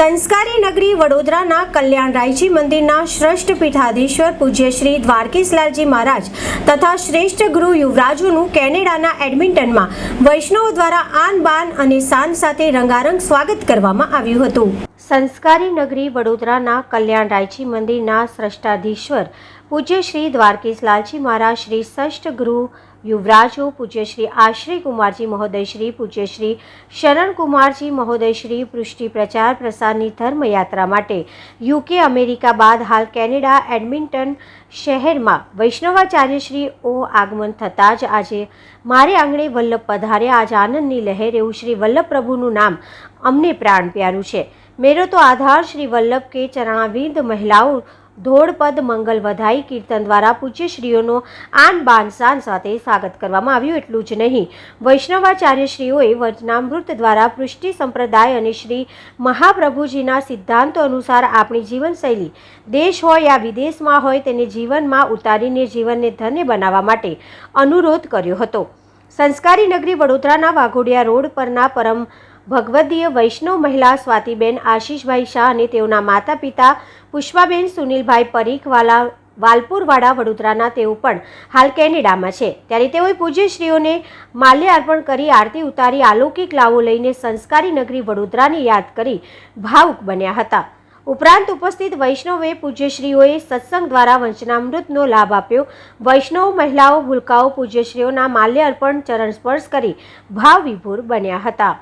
સંસ્કારી નગરી વડોદરાના કલ્યાણ રાયજી મંદિરના શ્રેષ્ઠ પીઠાધીશ્વર પૂજ્ય શ્રી દ્વારકેશલાલજી મહારાજ તથા શ્રેષ્ઠ ગુરુ યુવરાજોનું કેનેડાના એડમિન્ટનમાં વૈષ્ણવો દ્વારા આન બાન અને શાન સાથે રંગારંગ સ્વાગત કરવામાં આવ્યું હતું. સંસ્કારી નગરી વડોદરાના કલ્યાણ રાયજી મંદિરના શ્રષ્ટાધીશ્વર પૂજ્ય શ્રી દ્વારકેશલાલજી મહારાજ, શ્રી ષષ્ઠ ગૃહ યુવરાજો પૂજ્ય શ્રી આશ્રી કુમારજી મહોદયશ્રી પૂજ્યશ્રી પૂજ્ય શ્રી શરણ કુમારજી મહોદય, શ્રી પૃષ્ટિ પ્રચાર પ્રસારની ધર્મયાત્રા માટે યુકે અમેરિકા બાદ હાલ કેનેડા એડમિન્ટન શહેરમાં વૈષ્ણવાચાર્યશ્રી ઓ આગમન થતાં જ આજે મારે આંગણે વલ્લભ પધાર્યા. આજ આનંદની લહેર એવું શ્રી વલ્લભ પ્રભુનું નામ અમને પ્રાણ પ્યારું છે. મેરો તો આધાર શ્રી વલ્લભ કે ચરણાવિંદ મહિલાઓ ધોળપદ મંગલ વધાઈ કીર્તન દ્વારા પૂજ્યશ્રીઓનો આન બાન શાન સાથે સ્વાગત કરવામાં આવ્યું એટલું જ નહીં. વૈષ્ણવાચાર્યશ્રીઓએ વચનામૃત દ્વારા પૃષ્ટિ સંપ્રદાય અને શ્રી મહાપ્રભુજીના સિદ્ધાંતો અનુસાર આપણી જીવનશૈલી. દેશ હોય યા વિદેશમાં હોય તેને જીવનમાં ઉતારીને જીવનને ધન્ય બનાવવા માટે અનુરોધ કર્યો હતો. સંસ્કારી નગરી વડોદરાના વાઘોડિયા રોડ પરના પરમ ભગવદીય વૈષ્ણવ મહિલા સ્વાતિબેન આશીષભાઈ શાહ અને તેઓના માતા પિતા પુષ્પાબેન સુનિલભાઈ પરીખવાલા, વાલપુરવાડા, વડોદરાના તેઓ પણ હાલ કેનેડામાં છે. ત્યારે તેઓએ પૂજ્યશ્રીઓને માલ્ય અર્પણ કરી આરતી ઉતારી, અલૌકિક લાવો લઈને સંસ્કારી નગરી વડોદરાને યાદ કરી ભાવુક બન્યા હતા. ઉપરાંત ઉપસ્થિત વૈષ્ણવે પૂજ્યશ્રીઓએ સત્સંગ દ્વારા વંચનામૃતનો લાભ આપ્યો. વૈષ્ણવ મહિલાઓ ભૂલકાઓ પૂજ્યશ્રીઓના માલ્ય અર્પણ ચરણ સ્પર્શ કરી ભાવ વિભોર બન્યા હતા.